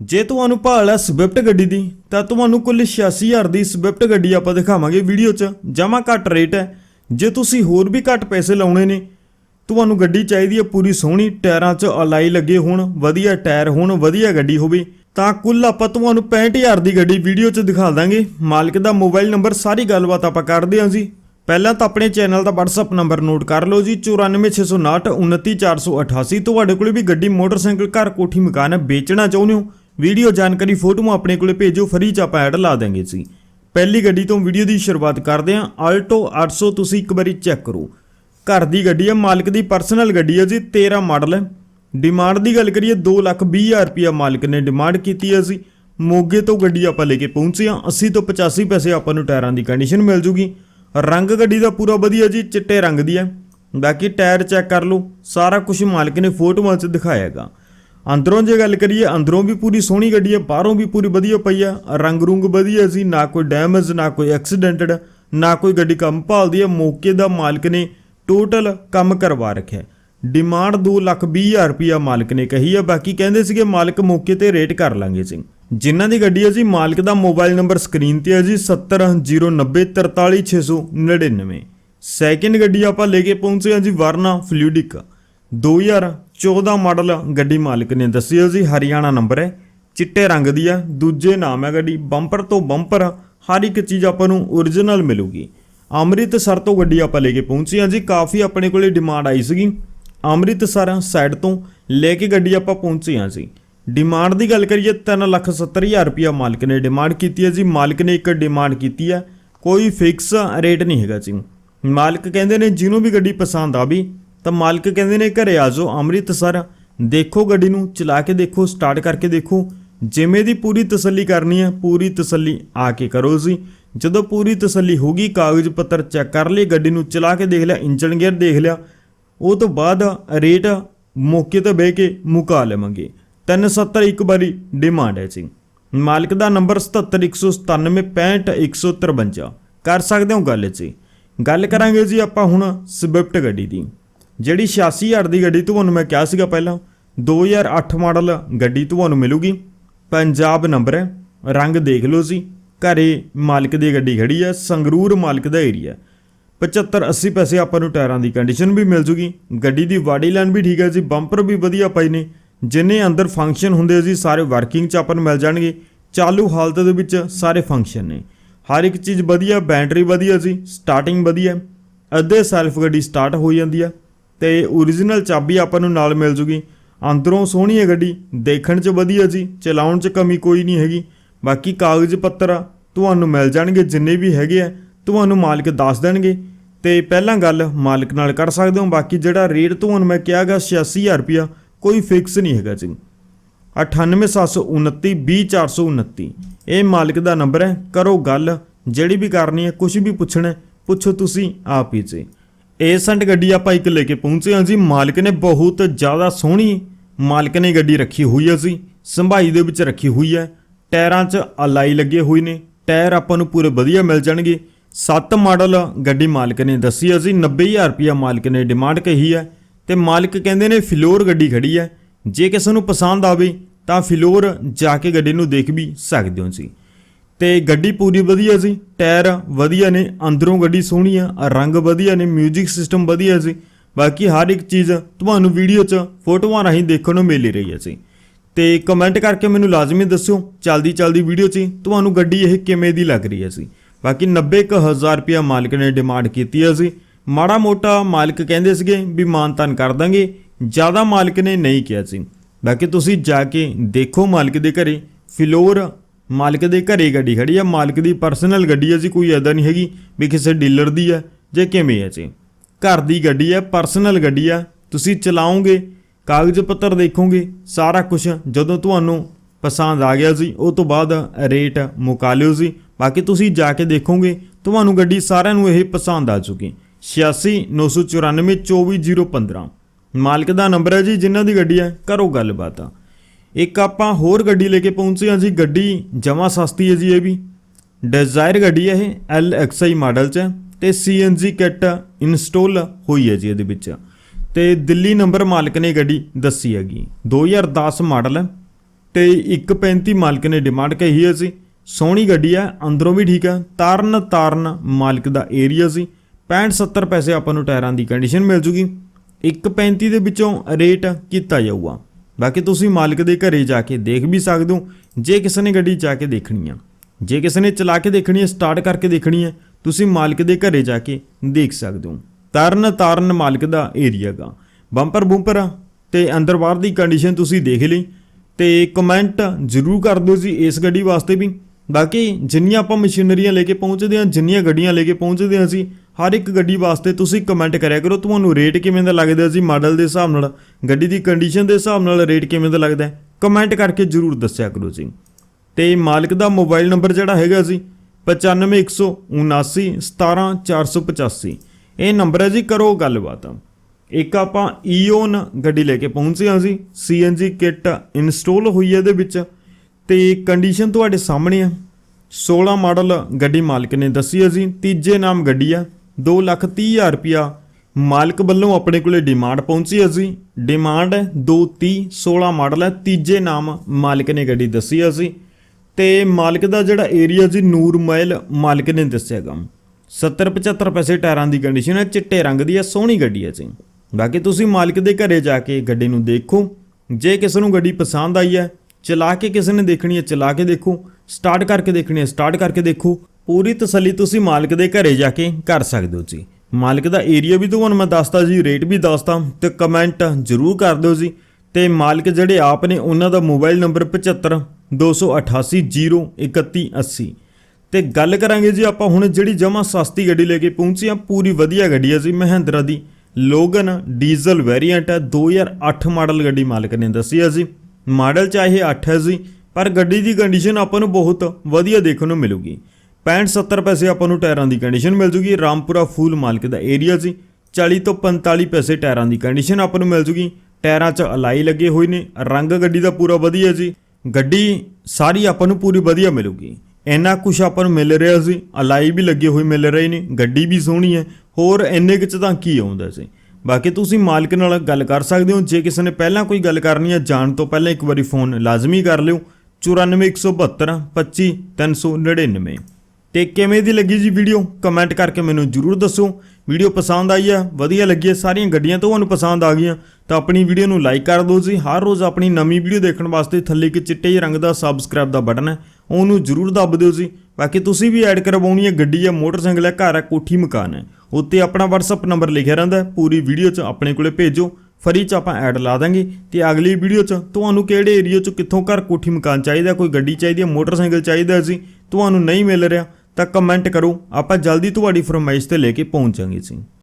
ਜੇ ਤੁਹਾਨੂੰ ਭਾਲ ਹੈ ਸਵਿਫਟ ਗੱਡੀ ਦੀ, ਤਾਂ ਤੁਹਾਨੂੰ ਕੁੱਲ 86000 ਦੀ ਸਵਿਫਟ ਗੱਡੀ ਆਪਾਂ ਦਿਖਾਵਾਂਗੇ ਵੀਡੀਓ 'ਚ। ਜਮਾ ਘੱਟ ਰੇਟ ਹੈ। ਜੇ ਤੁਸੀਂ ਹੋਰ ਵੀ ਘੱਟ ਪੈਸੇ ਲਾਉਣੇ ਨੇ, ਤੁਹਾਨੂੰ ਗੱਡੀ ਚਾਹੀਦੀ ਹੈ ਪੂਰੀ ਸੋਹਣੀ, ਟਾਇਰਾਂ 'ਚ ਅਲਾਈ ਲੱਗੇ ਹੋਣ, ਵਧੀਆ ਟਾਇਰ ਹੋਣ, ਵਧੀਆ ਗੱਡੀ ਹੋਵੇ, ਤਾਂ ਕੁੱਲ ਆਪਾਂ ਤੁਹਾਨੂੰ 65000 ਦੀ ਗੱਡੀ ਵੀਡੀਓ 'ਚ ਦਿਖਾ ਦਾਂਗੇ। ਮਾਲਕ ਦਾ ਮੋਬਾਈਲ ਨੰਬਰ, ਸਾਰੀ ਗੱਲਬਾਤ ਆਪਾਂ ਕਰਦੇ ਹਾਂ ਜੀ। ਪਹਿਲਾਂ ਤਾਂ ਆਪਣੇ ਚੈਨਲ ਦਾ WhatsApp ਨੰਬਰ ਨੋਟ ਕਰ ਲਓ ਜੀ 94659 29488 ਤੁਹਾਡੇ ਕੋਲ ਵੀ ਗੱਡੀ, ਮੋਟਰਸਾਈਕਲ, ਘਰ, ਕੋਠੀ, ਮਕਾਨ ਹੈ, ਵੇਚਣਾ ਚਾਹੁੰਦੇ ਹੋ ਵੀਡੀਓ ਜਾਣਕਾਰੀ ਫੋਟੋਆਂ ਆਪਣੇ ਕੋਲੇ ਭੇਜੋ, ਫਰੀ ਚ ਆਪਾਂ ਐਡ ਲਾ ਦਾਂਗੇ ਜੀ। ਪਹਿਲੀ ਗੱਡੀ ਤੋਂ ਵੀਡੀਓ ਦੀ ਸ਼ੁਰੂਆਤ ਕਰਦੇ ਹਾਂ ਆਲਟੋ 800 ਤੁਸੀਂ ਇੱਕ ਵਾਰੀ ਚੈੱਕ ਕਰੋ। ਘਰ ਦੀ ਗੱਡੀ ਹੈ, ਮਾਲਕ ਦੀ ਪਰਸਨਲ ਗੱਡੀ ਹੈ ਜੀ 13 ਮਾਡਲ ਹੈ। ਡਿਮਾਂਡ ਦੀ ਗੱਲ ਕਰੀਏ 220000 ਰੁਪਿਆ ਮਾਲਕ ਨੇ ਡਿਮਾਂਡ ਕੀਤੀ ਹੈ ਜੀ। ਮੋਗੇ ਤੋਂ ਗੱਡੀ ਆਪਾਂ ਲੈ ਕੇ ਪਹੁੰਚੇ ਹਾਂ 80 ਤੋਂ 85 ਪੈਸੇ ਆਪਾਂ ਨੂੰ ਟਾਇਰਾਂ ਦੀ ਕੰਡੀਸ਼ਨ ਮਿਲ ਜੂਗੀ। ਰੰਗ ਗੱਡੀ ਦਾ ਪੂਰਾ ਵਧੀਆ ਜੀ, ਚਿੱਟੇ ਰੰਗ ਦੀ ਹੈ। ਬਾਕੀ ਟਾਇਰ ਚੈੱਕ ਕਰ ਲਓ। ਸਾਰਾ ਕੁਝ ਮਾਲਕ ਨੇ ਫੋਟੋਆਂ 'ਚ ਦਿਖਾਇਆਗਾ ਅੰਦਰੋਂ ਜੇ ਗੱਲ ਕਰੀਏ, ਅੰਦਰੋਂ ਵੀ ਪੂਰੀ ਸੋਹਣੀ ਗੱਡੀ ਹੈ ਬਾਹਰੋਂ ਵੀ ਪੂਰੀ ਵਧੀਆ ਪਈ ਆ। ਰੰਗ ਰੂੰਗ ਵਧੀਆ ਸੀ, ਨਾ ਕੋਈ ਡੈਮੇਜ ਨਾ ਕੋਈ ਐਕਸੀਡੈਂਟਡ ਨਾ ਕੋਈ ਗੱਡੀ ਕੰਮ ਭਾਲਦੀ ਹੈ ਮੌਕੇ ਦਾ ਮਾਲਕ ਨੇ ਟੋਟਲ ਕੰਮ ਕਰਵਾ ਰੱਖਿਆ। ਡਿਮਾਂਡ 2 ਲੱਖ 20 ਹਜ਼ਾਰ ਰੁਪਇਆ ਮਾਲਕ ਨੇ ਕਹੀ ਆ। ਬਾਕੀ ਕਹਿੰਦੇ ਸੀਗੇ, ਮਾਲਕ ਮੌਕੇ ਤੇ ਰੇਟ ਕਰ ਲਾਂਗੇ ਜੀ ਜਿਨ੍ਹਾਂ ਦੀ ਗੱਡੀ ਹੈ ਜੀ, ਮਾਲਕ ਦਾ ਮੋਬਾਈਲ ਨੰਬਰ ਸਕਰੀਨ ਤੇ ਹੈ ਜੀ 7009044699 ਸੈਕਿੰਡ ਗੱਡੀ ਆਪਾਂ ਲੈ ਕੇ ਪਹੁੰਚੇ ਹਾਂ ਜੀ, ਵਰਨਾ ਫਲੂਇਡਿਕ 2000 14 ਮਾਡਲ ਗੱਡੀ ਮਾਲਕ ਨੇ ਦੱਸਿਆ ਜੀ ਹਰਿਆਣਾ ਨੰਬਰ ਹੈ। ਚਿੱਟੇ ਰੰਗ ਦੀ ਆ, ਦੂਜੇ ਨਾਮ ਹੈ ਗੱਡੀ। ਬੰਪਰ ਤੋਂ ਬੰਪਰ ਹਰ ਇੱਕ ਚੀਜ਼ ਆਪਾਂ ਨੂੰ origignal ਮਿਲੂਗੀ। ਅੰਮ੍ਰਿਤਸਰ ਤੋਂ ਗੱਡੀ ਆਪਾਂ ਲੈ ਕੇ ਪਹੁੰਚੇ ਹਾਂ ਜੀ, ਕਾਫੀ ਆਪਣੇ ਕੋਲੇ ਡਿਮਾਂਡ ਆਈ ਸੀਗੀ। ਅੰਮ੍ਰਿਤਸਰ ਸਾਈਡ ਤੋਂ ਲੈ ਕੇ ਗੱਡੀ ਆਪਾਂ ਪਹੁੰਚੇ ਹਾਂ ਜੀ। ਡਿਮਾਂਡ ਦੀ ਗੱਲ ਕਰੀਏ 370000 ਰੁਪਿਆ ਮਾਲਕ ਨੇ ਡਿਮਾਂਡ ਕੀਤੀ ਹੈ ਜੀ। ਮਾਲਕ ਨੇ ਇੱਕ ਡਿਮਾਂਡ ਕੀਤੀ ਹੈ। ਕੋਈ ਫਿਕਸ ਰੇਟ ਨਹੀਂ ਹੈਗਾ ਜੀ। ਮਾਲਕ ਕਹਿੰਦੇ ਨੇ, ਜਿਹਨੂੰ ਵੀ ਗੱਡੀ ਪਸੰਦ ਆ ਵੀ ਤਾਂ ਮਾਲਕ ਕਹਿੰਦੇ ਨੇ ਘਰੇ ਆ ਜਾਓ, ਅੰਮ੍ਰਿਤਸਰ। ਦੇਖੋ ਗੱਡੀ ਨੂੰ, ਚਲਾ ਕੇ ਦੇਖੋ ਸਟਾਰਟ ਕਰਕੇ ਦੇਖੋ। ਜਿਵੇਂ ਦੀ ਪੂਰੀ ਤਸੱਲੀ ਕਰਨੀ ਹੈ, ਪੂਰੀ ਤਸੱਲੀ ਆ ਕੇ ਕਰੋ ਜੀ। ਜਦੋਂ ਪੂਰੀ ਤਸੱਲੀ ਹੋਗੀ ਕਾਗਜ਼ ਪੱਤਰ ਚੈੱਕ ਕਰ ਲਈ ਗੱਡੀ ਨੂੰ ਚਲਾ ਕੇ ਦੇਖ ਲਿਆ ਇੰਜਨ ਗੇਅਰ ਦੇਖ ਲਿਆ। ਉਹ ਤੋਂ ਬਾਅਦ ਰੇਟ ਮੌਕੇ ਤੇ ਬਹਿ ਕੇ ਮੁਕਾ ਲਵਾਂਗੇ। 370 ਇੱਕ ਵਾਰੀ ਡਿਮਾਂਡ ਹੈ ਜੀ। ਮਾਲਕ ਦਾ ਨੰਬਰ 7719765153 ਕਰ ਸਕਦੇ ਹੋ ਗੱਲ ਜੀ? ਗੱਲ ਕਰਾਂਗੇ ਜੀ ਆਪਾਂ ਹੁਣ ਸਵਿਫਟ ਗੱਡੀ ਦੀ। ਜਿਹੜੀ 86000 ਦੀ ਗੱਡੀ ਤੁਹਾਨੂੰ ਮੈਂ ਕਿਹਾ ਸੀਗਾ ਪਹਿਲਾਂ 2008 ਮਾਡਲ ਗੱਡੀ ਤੁਹਾਨੂੰ ਮਿਲੂਗੀ। ਪੰਜਾਬ ਨੰਬਰ ਹੈ, ਰੰਗ ਦੇਖ ਲਓ ਜੀ ਘਰੇ ਮਾਲਕ ਦੀ ਗੱਡੀ ਖੜੀ ਹੈ, ਸੰਗਰੂਰ ਮਾਲਕ ਦਾ ਏਰੀਆ। 75 80 ਪੈਸੇ ਆਪਾਂ ਨੂੰ ਟਾਇਰਾਂ ਦੀ ਕੰਡੀਸ਼ਨ ਵੀ ਮਿਲ ਜੂਗੀ, ਗੱਡੀ ਦੀ ਬਾਡੀ ਲਾਈਨ ਵੀ ਠੀਕ ਹੈ ਜੀ ਬੰਪਰ ਵੀ ਵਧੀਆ ਪਏ ਨੇ, ਜਿੰਨੇ ਅੰਦਰ ਫੰਕਸ਼ਨ ਹੁੰਦੇ ਸੀ ਸਾਰੇ ਵਰਕਿੰਗ ਚ ਆਪਾਂ ਨੂੰ ਮਿਲ ਜਾਣਗੇ, ਚਾਲੂ ਹਾਲਤ ਦੇ ਵਿੱਚ ਸਾਰੇ ਫੰਕਸ਼ਨ ਨੇ। ਹਰ ਇੱਕ ਚੀਜ਼ ਵਧੀਆ ਬੈਟਰੀ ਵਧੀਆ ਸੀ ਸਟਾਰਟਿੰਗ ਵਧੀਆ, ਅੱਧੇ ਸੈਲਫ ਗੱਡੀ ਸਟਾਰਟ ਹੋ ਜਾਂਦੀ ਆ। ਤੇ origignal ਚਾਬੀ ਆਪਾਂ ਨੂੰ ਨਾਲ ਮਿਲ ਜੂਗੀ। ਅੰਦਰੋਂ ਸੋਹਣੀ ਹੈ ਗੱਡੀ, ਦੇਖਣ 'ਚ ਵਧੀਆ ਜੀ, ਚਲਾਉਣ 'ਚ ਕਮੀ ਕੋਈ ਨਹੀਂ ਹੈਗੀ। ਬਾਕੀ ਕਾਗਜ਼ ਪੱਤਰ ਤੁਹਾਨੂੰ ਮਿਲ ਜਾਣਗੇ ਜਿੰਨੇ ਵੀ ਹੈਗੇ ਆ, ਤੁਹਾਨੂੰ ਮਾਲਕ ਦੱਸ ਦੇਣਗੇ। ਤੇ ਪਹਿਲਾਂ ਗੱਲ ਮਾਲਕ ਨਾਲ ਕਰ ਸਕਦੇ ਹੋ, ਬਾਕੀ ਜਿਹੜਾ ਰੇਟ ਤੁਹਾਨੂੰ ਮੈਂ ਕਿਹਾਗਾ 86000 ਰੁਪਿਆ ਕੋਈ ਫਿਕਸ ਨਹੀਂ ਹੈਗਾ ਜੀ। 9879920429 ਇਹ ਮਾਲਕ ਦਾ ਨੰਬਰ ਹੈ, ਕਰੋ ਗੱਲ, ਜਿਹੜੀ ਵੀ ਕਰਨੀ ਹੈ ਕੁਝ ਵੀ ਪੁੱਛਣਾ ਪੁੱਛੋ ਤੁਸੀਂ ਆਪ ਹੀ ਜੀ। ਏਸੈਂਟ ਗੱਡੀ ਆਪਾਂ ਇੱਕ ਲੈ ਕੇ ਪਹੁੰਚੇ ਹਾਂ ਜੀ। ਮਾਲਕ ਨੇ ਬਹੁਤ ਜ਼ਿਆਦਾ ਸੋਹਣੀ ਮਾਲਕ ਨੇ ਗੱਡੀ ਰੱਖੀ ਹੋਈ ਹੈ ਜੀ। ਸੰਭਾਈ ਦੇ ਵਿੱਚ ਰੱਖੀ ਹੋਈ ਹੈ। ਟਾਇਰਾਂ 'ਚ ਅਲਾਈ ਲੱਗੇ ਹੋਏ ਨੇ। ਟਾਇਰ ਆਪਾਂ ਨੂੰ ਪੂਰੇ ਵਧੀਆ ਮਿਲ ਜਾਣਗੇ। 7 ਮਾਡਲ ਗੱਡੀ ਮਾਲਕ ਨੇ ਦੱਸੀ ਅਸੀਂ ਜੀ। 90000 ਰੁਪਿਆ ਮਾਲਕ ਨੇ ਡਿਮਾਂਡ ਕਹੀ ਹੈ। ਤੇ ਮਾਲਕ ਕਹਿੰਦੇ ਨੇ ਫਿਲੋਰ ਗੱਡੀ ਖੜੀ ਹੈ। ਜੇ ਕਿਸੇ ਨੂੰ ਪਸੰਦ ਆਵੇ ਤਾਂ ਫਿਲੋਰ ਜਾ ਕੇ ਗੱਡੀ ਨੂੰ ਦੇਖ ਵੀ ਸਕਦੇ ਹੋ ਜੀ। ਤੇ ਗੱਡੀ ਪੂਰੀ ਵਧੀਆ ਸੀ, ਟਾਇਰ ਵਧੀਆ ਨੇ, ਅੰਦਰੋਂ ਗੱਡੀ ਸੋਹਣੀ ਆ ਰੰਗ ਵਧੀਆ ਨੇ 뮤직 ਸਿਸਟਮ ਵਧੀਆ ਸੀ। ਬਾਕੀ ਹਰ ਇੱਕ ਚੀਜ਼ ਤੁਹਾਨੂੰ ਵੀਡੀਓ 'ਚ ਫੋਟੋਆਂ ਰਾਹੀਂ ਦੇਖਣ ਨੂੰ ਮਿਲ ਹੀ ਰਹੀ ਹੈ ਸੀ ਤੇ ਕਮੈਂਟ ਕਰਕੇ ਮੈਨੂੰ ਲਾਜ਼ਮੀ ਦੱਸਿਓ, ਚਲਦੀ ਚਲਦੀ ਵੀਡੀਓ 'ਚ ਹੀ ਤੁਹਾਨੂੰ ਗੱਡੀ ਇਹ ਕਿਵੇਂ ਦੀ ਲੱਗ ਰਹੀ ਹੈ ਸੀ ਬਾਕੀ 90000 ਰੁਪਇਆ ਮਾਲਕ ਨੇ ਡਿਮਾਂਡ ਕੀਤੀ ਹੈ ਸੀ ਮਾੜਾ ਮੋਟਾ ਮਾਲਕ ਕਹਿੰਦੇ ਸੀਗੇ ਵੀ ਮਾਨਤਾਨ ਕਰ ਦਾਂਗੇ, ਜ਼ਿਆਦਾ ਮਾਲਕ ਨੇ ਨਹੀਂ ਕਿਹਾ ਸੀ ਬਾਕੀ ਤੁਸੀਂ ਜਾ ਕੇ ਦੇਖੋ ਮਾਲਕ ਦੇ ਘਰੇ, ਫਿਲੋਰ ਮਾਲਕ ਦੇ ਘਰੇ ਗੱਡੀ ਖੜੀ ਆ, ਮਾਲਕ ਦੀ ਪਰਸਨਲ ਗੱਡੀ ਹੈ ਜੀ ਕੋਈ ਐਦਾ ਨਹੀਂ ਹੈਗੀ ਵੀ ਕਿਸੇ ਡੀਲਰ ਦੀ ਹੈ ਜੇ ਕਿਵੇਂ ਹੈ ਜੀ। ਘਰ ਦੀ ਗੱਡੀ ਹੈ ਪਰਸਨਲ ਗੱਡੀ ਆ, ਤੁਸੀਂ ਚਲਾਓਗੇ, ਕਾਗਜ਼ ਪੱਤਰ ਦੇਖੋਗੇ, ਸਾਰਾ ਕੁਝ ਜਦੋਂ ਤੁਹਾਨੂੰ ਪਸੰਦ ਆ ਗਿਆ ਸੀ, ਉਹ ਤੋਂ ਬਾਅਦ ਰੇਟ ਮੁਕਾ ਲਿਓ ਸੀ ਬਾਕੀ ਤੁਸੀਂ ਜਾ ਕੇ ਦੇਖੋਗੇ, ਤੁਹਾਨੂੰ ਗੱਡੀ ਸਾਰਿਆਂ ਨੂੰ ਇਹ ਪਸੰਦ ਆ ਚੁੱਕੀ। 8694924015 ਮਾਲਕ ਦਾ ਨੰਬਰ ਹੈ ਜੀ, ਜਿਨ੍ਹਾਂ ਦੀ ਗੱਡੀ ਹੈ ਕਰੋ ਗੱਲਬਾਤ ਆ। ਇੱਕ ਆਪਾਂ ਹੋਰ ਗੱਡੀ ਲੈ ਕੇ ਪਹੁੰਚੇ ਹਾਂ ਜੀ, ਗੱਡੀ ਜਮਾ ਸਸਤੀ ਹੈ ਜੀ ਇਹ ਵੀ। ਡਿਜ਼ਾਇਰ ਗੱਡੀ ਹੈ ਇਹ LXI ਮਾਡਲ 'ਚ ਹੈ ਤੇ CNG ਕਿੱਟ ਇਨਸਟਾਲ ਹੋਈ ਹੈ ਜੀ ਇਹਦੇ ਵਿੱਚ। ਤੇ ਦਿੱਲੀ ਨੰਬਰ ਮਾਲਕ ਨੇ ਗੱਡੀ ਦੱਸੀ ਹੈਗੀ। 2010 ਮਾਡਲ ਹੈ ਤੇ 135 ਮਾਲਕ ਨੇ ਡਿਮਾਂਡ ਕਹੀ ਹੈ ਸੀ ਸੋਹਣੀ ਗੱਡੀ ਹੈ, ਅੰਦਰੋਂ ਵੀ ਠੀਕ ਹੈ ਤਾਰਨ ਤਾਰਨ ਮਾਲਕ ਦਾ ਏਰੀਆ ਸੀ 65 70 ਪੈਸੇ ਆਪਾਂ ਨੂੰ ਟਾਇਰਾਂ ਦੀ ਕੰਡੀਸ਼ਨ ਮਿਲ ਜੂਗੀ। 135 ਦੇ ਵਿੱਚੋਂ ਰੇਟ ਕੀਤਾ ਜਾਊਗਾ। ਬਾਕੀ ਤੁਸੀਂ ਮਾਲਕ ਦੇ ਘਰੇ ਜਾ ਕੇ ਦੇਖ ਵੀ ਸਕਦੇ ਹੋ। ਜੇ ਕਿਸੇ ਨੇ ਗੱਡੀ ਜਾ ਕੇ ਦੇਖਣੀ ਆ, ਜੇ ਕਿਸੇ ਨੇ ਚਲਾ ਕੇ ਦੇਖਣੀ ਹੈ ਸਟਾਰਟ ਕਰਕੇ ਦੇਖਣੀ ਹੈ ਤੁਸੀਂ ਮਾਲਕ ਦੇ ਘਰੇ ਜਾ ਕੇ ਦੇਖ ਸਕਦੇ ਹੋ। ਤਰਨ ਤਾਰਨ ਮਾਲਕ ਦਾ ਏਰੀਆ ਗਾ। ਬੰਪਰ ਬੁੰਪਰ ਆ ਤੇ ਅੰਦਰ ਬਾਹਰ ਦੀ ਕੰਡੀਸ਼ਨ ਤੁਸੀਂ ਦੇਖ ਲਈ ਤੇ ਕਮੈਂਟ ਜ਼ਰੂਰ ਕਰ ਦਿਓ ਜੀ ਇਸ ਗੱਡੀ ਵਾਸਤੇ ਵੀ। ਬਾਕੀ ਜਿੰਨੀਆਂ ਆਪਾਂ ਮਸ਼ੀਨਰੀਆਂ ਲੈ ਕੇ ਪਹੁੰਚਦੇ ਹਾਂ ਜਿੰਨੀਆਂ ਗੱਡੀਆਂ ਲੈ ਕੇ ਪਹੁੰਚਦੇ ਹਾਂ ਅਸੀਂ ਹਰ ਇੱਕ ਗੱਡੀ ਵਾਸਤੇ ਤੁਸੀਂ ਕਮੈਂਟ ਕਰਿਆ ਕਰੋ, ਤੁਹਾਨੂੰ ਰੇਟ ਕਿਵੇਂ ਦਾ ਲੱਗਦਾ ਜੀ ਮਾਡਲ ਦੇ ਹਿਸਾਬ ਨਾਲ, ਗੱਡੀ ਦੀ ਕੰਡੀਸ਼ਨ ਦੇ ਹਿਸਾਬ ਨਾਲ ਰੇਟ ਕਿਵੇਂ ਦਾ ਲੱਗਦਾ ਕਮੈਂਟ ਕਰਕੇ ਜ਼ਰੂਰ ਦੱਸਿਆ ਕਰੋ ਜੀ। ਤੇ ਮਾਲਕ ਦਾ ਮੋਬਾਈਲ ਨੰਬਰ ਜਿਹੜਾ ਹੈਗਾ ਸੀ 9517977485 ਇਹ ਨੰਬਰ ਹੈ ਜੀ, ਕਰੋ ਗੱਲਬਾਤ। ਇੱਕ ਆਪਾਂ ਈਓਨ ਗੱਡੀ ਲੈ ਕੇ ਪਹੁੰਚੇ ਹਾਂ ਜੀ ਸੀਐਨਜੀ ਕਿੱਟ ਇਨਸਟਾਲ ਹੋਈ ਹੈ ਇਹਦੇ ਵਿੱਚ। ਤੇ ਕੰਡੀਸ਼ਨ ਤੁਹਾਡੇ ਸਾਹਮਣੇ ਆ 16 ਮਾਡਲ ਗੱਡੀ ਮਾਲਕ ਨੇ ਦੱਸੀ ਹੈ ਜੀ, ਤੀਜੇ ਨਾਮ ਗੱਡੀ ਆ। 230000 ਰੁਪਿਆ ਮਾਲਕ ਵੱਲੋਂ ਆਪਣੇ ਕੋਲੇ ਡਿਮਾਂਡ ਪਹੁੰਚੀ ਅਸੀਂ ਡਿਮਾਂਡ ਹੈ 230 16 ਮਾਡਲ ਹੈ। ਤੀਜੇ ਨਾਮ ਮਾਲਕ ਨੇ ਗੱਡੀ ਦੱਸੀ ਅਸੀਂ ਜੀ। ਤੇ ਮਾਲਕ ਦਾ ਜਿਹੜਾ ਏਰੀਆ ਸੀ ਨੂਰ ਮਹਿਲ, ਮਾਲਕ ਨੇ ਦੱਸਿਆਗਾ 70 75 ਪੈਸੇ ਟਾਇਰਾਂ ਦੀ ਕੰਡੀਸ਼ਨ ਹੈ। ਚਿੱਟੇ ਰੰਗ ਦੀ ਹੈ, ਸੋਹਣੀ ਗੱਡੀ ਹੈ ਜੀ। ਬਾਕੀ ਤੁਸੀਂ ਮਾਲਕ ਦੇ ਘਰੇ ਜਾ ਕੇ ਗੱਡੀ ਨੂੰ ਦੇਖੋ। ਜੇ ਕਿਸੇ ਨੂੰ ਗੱਡੀ ਪਸੰਦ ਆਈ ਹੈ, ਚਲਾ ਕੇ ਕਿਸੇ ਨੇ ਦੇਖਣੀ ਹੈ, ਚਲਾ ਕੇ ਦੇਖੋ। ਸਟਾਰਟ ਕਰਕੇ ਦੇਖਣੀ ਹੈ ਸਟਾਰਟ ਕਰਕੇ ਦੇਖੋ। ਪੂਰੀ ਤਸੱਲੀ ਤੁਸੀਂ ਮਾਲਕ ਦੇ ਘਰੇ ਜਾ ਕੇ ਕਰ ਸਕਦੇ ਹੋ ਜੀ। ਮਾਲਕ ਦਾ ਏਰੀਆ ਵੀ ਤੁਹਾਨੂੰ ਮੈਂ ਦੱਸਤਾ ਜੀ ਰੇਟ ਵੀ ਦੱਸਤਾ ਤੇ ਕਮੈਂਟ ਜ਼ਰੂਰ ਕਰ ਦਿਓ ਜੀ। ਤੇ ਮਾਲਕ ਜਿਹੜੇ ਆਪ ਨੇ ਉਹਨਾਂ ਦਾ ਮੋਬਾਈਲ ਨੰਬਰ 75 288 03180 ਤੇ ਗੱਲ ਕਰਾਂਗੇ ਜੀ ਆਪਾਂ ਹੁਣ ਜਿਹੜੀ ਜਮਾ ਸਸਤੀ ਗੱਡੀ ਲੈ ਕੇ ਪਹੁੰਚੇ ਆ ਪੂਰੀ ਵਧੀਆ ਗੱਡੀ ਹੈ ਜੀ ਮਹਿੰਦਰਾ ਦੀ। ਲੋਗਨ ਡੀਜ਼ਲ ਵੇਰੀਐਂਟ ਹੈ 2008 ਮਾਡਲ ਗੱਡੀ ਮਾਲਕ ਨੇ ਦੱਸੀ ਹੈ ਜੀ। ਮਾਡਲ ਚਾਹੇ 8 ਹੈ ਜੀ, ਪਰ ਗੱਡੀ ਦੀ ਕੰਡੀਸ਼ਨ ਆਪਾਂ ਨੂੰ ਬਹੁਤ ਵਧੀਆ ਦੇਖਣ ਨੂੰ ਮਿਲੂਗੀ। 65 70 ਪੈਸੇ ਆਪਾਂ ਨੂੰ ਟਾਇਰਾਂ ਦੀ ਕੰਡੀਸ਼ਨ ਮਿਲ ਜੂਗੀ। ਰਾਮਪੁਰਾ ਫੂਲ ਮਾਲਕ ਦਾ ਏਰੀਆ ਸੀ 40 ਤੋਂ 45 ਪੈਸੇ ਟਾਇਰਾਂ ਦੀ ਕੰਡੀਸ਼ਨ ਆਪਾਂ ਨੂੰ ਮਿਲ ਜੂਗੀ। ਟਾਇਰਾਂ 'ਚ ਅਲਾਈ ਲੱਗੇ ਹੋਏ ਨੇ। ਰੰਗ ਗੱਡੀ ਦਾ ਪੂਰਾ ਵਧੀਆ ਜੀ। ਗੱਡੀ ਸਾਰੀ ਆਪਾਂ ਨੂੰ ਪੂਰੀ ਵਧੀਆ ਮਿਲੂਗੀ। ਇੰਨਾ ਕੁਛ ਆਪਾਂ ਨੂੰ ਮਿਲ ਰਿਹਾ ਸੀ ਅਲਾਈ ਵੀ ਲੱਗੇ ਹੋਏ ਮਿਲ ਰਹੇ ਨੇ। ਗੱਡੀ ਵੀ ਸੋਹਣੀ ਹੈ। ਹੋਰ ਇੰਨੇ ਕੁ 'ਚ ਤਾਂ ਕੀ ਆਉਂਦਾ ਸੀ ਬਾਕੀ ਤੁਸੀਂ ਮਾਲਕ ਨਾਲ ਗੱਲ ਕਰ ਸਕਦੇ ਹੋ। ਜੇ ਕਿਸੇ ਨੇ ਪਹਿਲਾਂ ਕੋਈ ਗੱਲ ਕਰਨੀ ਹੈ, ਜਾਣ ਤੋਂ ਪਹਿਲਾਂ ਇੱਕ ਵਾਰੀ ਫੋਨ ਲਾਜ਼ਮੀ ਕਰ ਲਿਓ। 94172 25399 ਤੇ ਕਿਵੇਂ ਦੀ ਲੱਗੀ ਜੀ ਵੀਡੀਓ? ਕਮੈਂਟ ਕਰਕੇ ਮੈਨੂੰ ਜਰੂਰ ਦੱਸੋ। ਵੀਡੀਓ ਪਸੰਦ ਆਈ ਆ, ਵਧੀਆ ਲੱਗੀ ਹੈ ਸਾਰੀਆਂ ਗੱਡੀਆਂ ਤੁਹਾਨੂੰ ਪਸੰਦ ਆ ਗਈਆਂ, ਤਾਂ ਆਪਣੀ ਵੀਡੀਓ ਨੂੰ ਲਾਈਕ ਕਰ ਦਿਓ ਜੀ। ਹਰ ਰੋਜ਼ ਆਪਣੀ ਨਵੀਂ ਵੀਡੀਓ ਦੇਖਣ ਵਾਸਤੇ ਥੱਲੇ ਇੱਕ ਚਿੱਟੇ ਜਿਹੇ ਰੰਗ ਦਾ ਸਬਸਕ੍ਰਾਈਬ ਦਾ ਬਟਨ ਹੈ, ਉਹਨੂੰ ਜਰੂਰ ਦੱਬ ਦਿਓ ਜੀ। ਬਾਕੀ ਤੁਸੀਂ ਵੀ ਐਡ ਕਰਵਾਉਣੀ ਹੈ ਗੱਡੀ ਹੈ ਮੋਟਰਸਾਈਕਲ ਹੈ, ਘਰ ਹੈ, ਕੋਠੀ, ਮਕਾਨ ਹੈ, ਉੱਤੇ ਆਪਣਾ WhatsApp ਨੰਬਰ ਲਿਖਿਆ ਰਹਿੰਦਾ ਪੂਰੀ ਵੀਡੀਓ 'ਚ ਆਪਣੇ ਕੋਲੇ ਭੇਜੋ। ਫਰੀ 'ਚ ਆਪਾਂ ਐਡ ਲਾ ਦਾਂਗੇ। ਤੇ ਅਗਲੀ ਵੀਡੀਓ 'ਚ ਤੁਹਾਨੂੰ ਕਿਹੜੇ ਏਰੀਆ 'ਚ ਕਿੱਥੋਂ ਘਰ, ਕੋਠੀ, ਮਕਾਨ ਚਾਹੀਦਾ, ਕੋਈ ਗੱਡੀ ਚਾਹੀਦੀ ਹੈ, ਮੋਟਰਸਾਈਕਲ ਚਾਹੀਦਾ ਜੀ, ਤੁਹਾਨੂੰ ਨਹੀਂ ਮਿਲ ਰਿਹਾ ਤਾਂ ਕਮੈਂਟ ਕਰੋ। ਆਪਾਂ ਜਲਦੀ ਤੁਹਾਡੀ ਫਰਮਾਇਸ਼ ਤੇ ਲੈ ਕੇ ਪਹੁੰਚਾਂਗੇ ਜੀ।